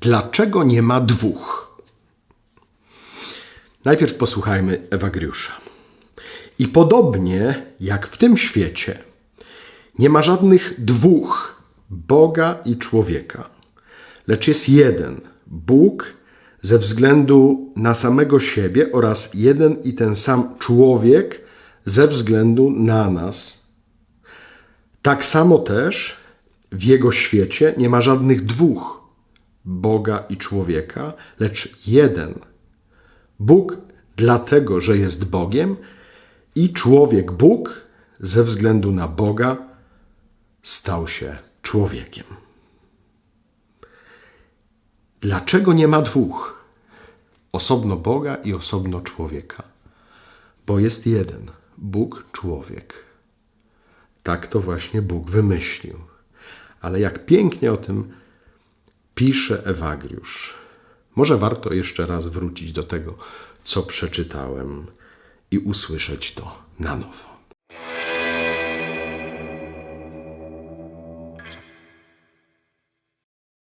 Dlaczego nie ma dwóch? Najpierw posłuchajmy Ewagriusza. I podobnie jak w tym świecie nie ma żadnych dwóch Boga i człowieka, lecz jest jeden Bóg ze względu na samego siebie oraz jeden i ten sam człowiek ze względu na nas. Tak samo też w jego świecie nie ma żadnych dwóch Boga i człowieka, lecz jeden Bóg dlatego, że jest Bogiem i człowiek Bóg ze względu na Boga stał się człowiekiem. Dlaczego nie ma dwóch? Osobno Boga i osobno człowieka. Bo jest jeden Bóg, człowiek. Tak to właśnie Bóg wymyślił. Ale jak pięknie o tym pisze Ewagriusz. Może warto jeszcze raz wrócić do tego, co przeczytałem i usłyszeć to na nowo.